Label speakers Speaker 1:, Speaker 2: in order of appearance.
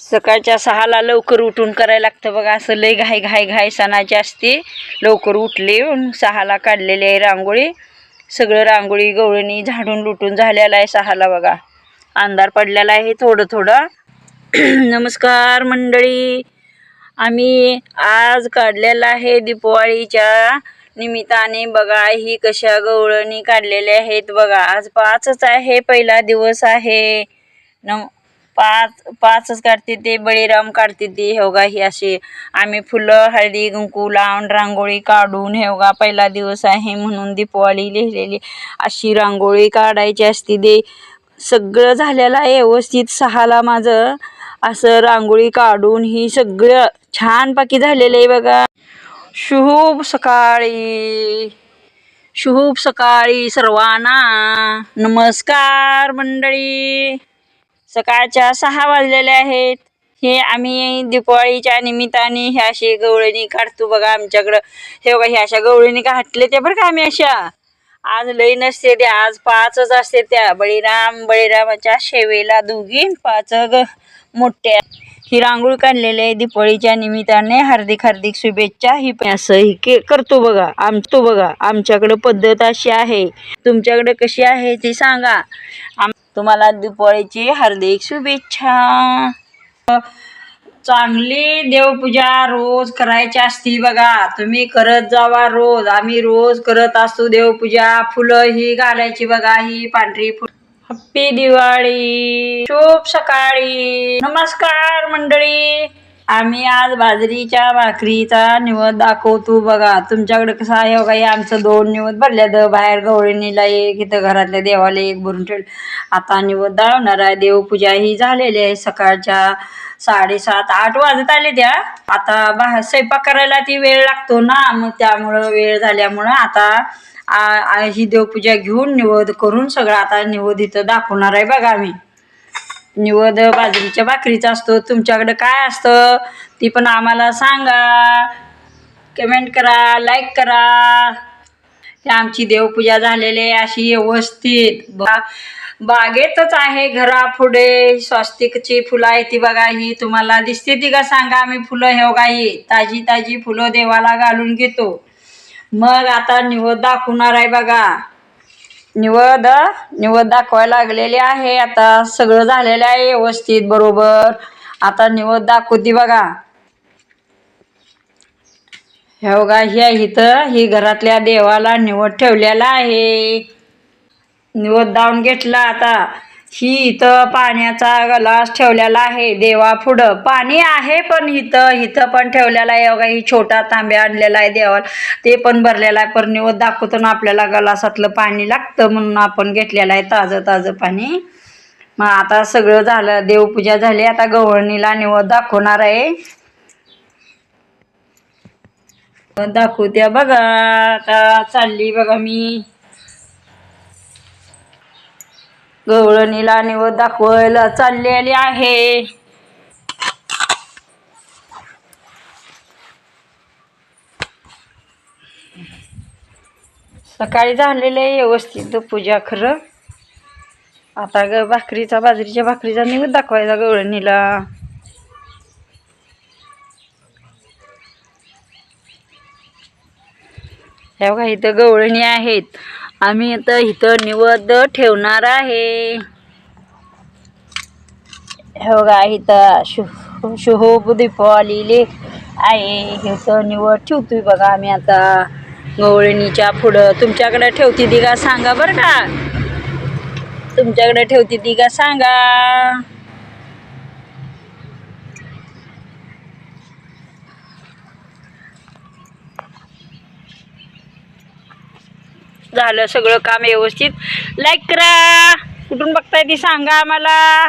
Speaker 1: सकाळच्या सहाला लवकर उठून करायला लागतं बघा. असं लय घाई घाई घाई सणाची असते. लवकर उठले सहाला काढलेली आहे रांगोळी. सगळं रांगोळी गवळणी झाडून लुटून झालेलं आहे सहाला बघा. अंधार पडलेला आहे थोडं थोडं. नमस्कार मंडळी. आम्ही आज काढलेला आहे दीपवाळीच्या निमित्ताने. बघा ही कशा गवळणी काढलेल्या आहेत बघा. आज पाचच आहे. पहिला दिवस आहे. न पाच पाचच काढते ते बळीराम काढते ते हेवगा ही असे. आम्ही फुलं हळदी कुंकू लावून रांगोळी काढून हेवगा पहिला दिवस आहे म्हणून दीपवाळी लिहिलेली. अशी रांगोळी काढायची असते ते. सगळं झालेलं आहे व्यवस्थित. सहाला माझं असं रांगोळी काढून ही सगळं छानपैकी झालेलं आहे बघा. शुभ सकाळी. शुभ सकाळी सर्वांना. नमस्कार मंडळी. सकाळच्या सहा वाजलेले आहेत. हे आम्ही दिपावळीच्या निमित्ताने ह्या अशी गवळणी काढतो बघा आमच्याकडं. हे बघा ह्या अशा गवळणी काढले ते बरं का आम्ही अशा. आज लई नसते त्या आज पाचच असते त्या. बळीराम बळीरामाच्या शेवेला दोघी पाच ग मोठ्या. ही रांगोळ काढलेली आहे दिपावळीच्या निमित्ताने. हार्दिक हार्दिक शुभेच्छा. ही असं ही के करतो बघा. आम तो बघा आमच्याकडं पद्धत अशी आहे. तुमच्याकडं कशी आहे ती सांगा. आम तुम्हाला दिपावळीची हार्दिक शुभेच्छा. चांगली देवपूजा रोज करायची असती बघा. तुम्ही करत जावा रोज. आम्ही रोज करत असतो देवपूजा. फुलं ही घालायची बघा ही पांढरी फुल. हप्पी दिवाळी. शुभ सकाळी. नमस्कार मंडळी. आम्ही आज बाजरीच्या भाकरीचा निवद दाखवतो बघा. तुमच्याकडे कसं आहे हो बघा हे आमचं दोन निवद भरल्या बाहेर गवळणीला एक इथं घरातल्या देवाला एक भरून ठेवलं. आता निवद दाळवणार आहे. देवपूजा ही झालेली आहे. सकाळच्या साडेसात आठ वाजत आले त्या. आता बा स्वयंपाक करायला ती वेळ लागतो ना. मग त्यामुळं वेळ झाल्यामुळं आता आ- आ- ही देवपूजा घेऊन निवद करून सगळं आता निवद इथं दाखवणार आहे बघा आम्ही. निवद बाजरीच्या भाकरीचा असतो. तुमच्याकडं काय असतं? ती पण आम्हाला सांगा. कमेंट करा लाईक करा. ही आमची देवपूजा झालेली आहे अशी व्यवस्थित. बा बागेतच आहे घरापुढे स्वस्तिकची फुलं आहे ती बघा ही. तुम्हाला दिसते ती का? सांगा आम्ही फुलं हे बघा ही. ताजी ताजी फुलं देवाला घालून घेतो. मग आता निवद दाखवणार आहे बघा. निवद निवद दाखवायला लागलेली आहे. आता सगळं झालेलं आहे व्यवस्थित बरोबर. आता निवद दाखवते बघा. हे बघा ह्या इथं. ही घरातल्या देवाला निवड ठेवलेला आहे. निवद दावून घेतला आता. ही इथं पाण्याचा ग्लास ठेवलेला आहे देवा पुढं पाणी आहे पण इथं इथं पण ठेवलेला आहे. बघा ही छोटा तांब्या आणलेला आहे देवाला. ते पण भरलेला आहे. पण निवद दाखवतो ना आपल्याला गलासातलं पाणी लागतं म्हणून आपण घेतलेलं आहे ताजं ताजं पाणी. मग आता सगळं झालं. देवपूजा झाली. आता गवळणीला निवद दाखवणार आहे. दाखवत्या बघा. आता चालली बघा मी. गवळणीला निवद दाखवायला चाललेली आहे. सकाळी झालेलं आहे व्यवस्थित पूजा खरं. आता ग भाकरीचा बाजरीच्या भाकरीचा निवद दाखवायचा गवळणीला. ह्या काही तर गवळणी आहेत. आम्ही आता इथं निवद ठेवणार आहे. हो बघा इथं शु शुभ दीपावलीले आहे. इथं निवड ठेवतोय बघा आम्ही आता. गवळणीच्या पुढं. तुमच्याकडे ठेवती ती का सांगा बरं का? तुमच्याकडे ठेवती ती का सांगा? झालं सगळं काम व्यवस्थित. लाईक करा. कुठून बघताय ती सांगा आम्हाला.